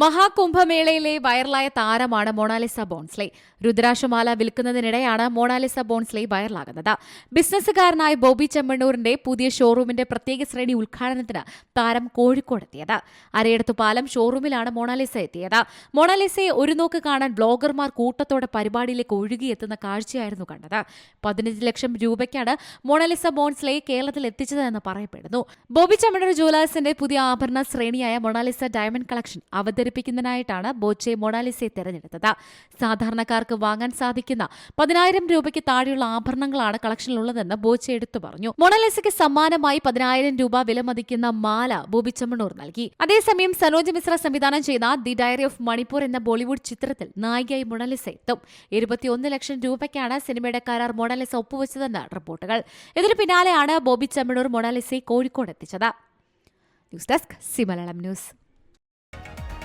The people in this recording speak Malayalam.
മഹാകുംഭമേളയിലെ വൈറലായ താരമാണ് മൊണാലിസ ബോൺസ്ലെ. രുദ്രാക്ഷമാല വിൽക്കുന്നതിനിടെയാണ് മൊണാലിസ ബോൺസ്ലെ വൈറലാകുന്നത്. ബിസിനസ്സുകാരനായ ബോബി ചെമ്മണ്ണൂരിന്റെ പുതിയ ഷോറൂമിന്റെ പ്രത്യേക ശ്രേണി ഉദ്ഘാടനത്തിന് താരം കോഴിക്കോടെത്തിയത്. അരയടത്തു പാലം ഷോറൂമിലാണ് മൊണാലിസ എത്തിയത്. മൊണാലിസയെ ഒരു നോക്ക് കാണാൻ ബ്ലോഗർമാർ കൂട്ടത്തോടെ പരിപാടിയിലേക്ക് ഒഴുകിയെത്തുന്ന കാഴ്ചയായിരുന്നു കണ്ടത്. പതിനഞ്ച് ലക്ഷം രൂപയ്ക്കാണ് മൊണാലിസ ബോൺസ്ലെ കേരളത്തിൽ എത്തിച്ചതെന്ന് പറയപ്പെടുന്നു. ബോബി ചെമ്മണ്ണൂർ ജുവലേഴ്സിന്റെ പുതിയ ആഭരണ ശ്രേണിയായ മൊണാലിസ ഡയമണ്ട് കളക്ഷൻ അവതരിപ്പിക്കുന്നതിനായിട്ടാണ് ബോച്ചെ മൊണാലിസയെ തെരഞ്ഞെടുത്തത്. സാധാരണക്കാർക്ക് വാങ്ങാൻ സാധിക്കുന്ന പതിനായിരം രൂപയ്ക്ക് താഴെയുള്ള ആഭരണങ്ങളാണ് കളക്ഷനിലുള്ളതെന്ന് ബോച്ചെ എടുത്തു പറഞ്ഞു. മൊണാലിസയ്ക്ക് സമ്മാനമായി പതിനായിരം രൂപ വിലമതിക്കുന്ന മാല ബോബി ചെമ്മണ്ണൂർ നൽകി. അതേസമയം സനോജ് മിശ്ര സംവിധാനം ചെയ്ത ദി ഡയറി ഓഫ് മണിപ്പൂർ എന്ന ബോളിവുഡ് ചിത്രത്തിൽ നായികയായി മൊണാലിസ എത്തും. ഇരുപത്തിയൊന്ന് ലക്ഷം രൂപയ്ക്കാണ് സിനിമയുടെ കരാർ മൊണാലിസ ഒപ്പുവെച്ചതെന്ന് റിപ്പോർട്ടുകൾ. ഇതിനു പിന്നാലെയാണ് ബോബി ചെമ്മണ്ണൂർ മൊണാലിസയെ കോഴിക്കോട് എത്തിച്ചത് news desk Zee Malayalam news.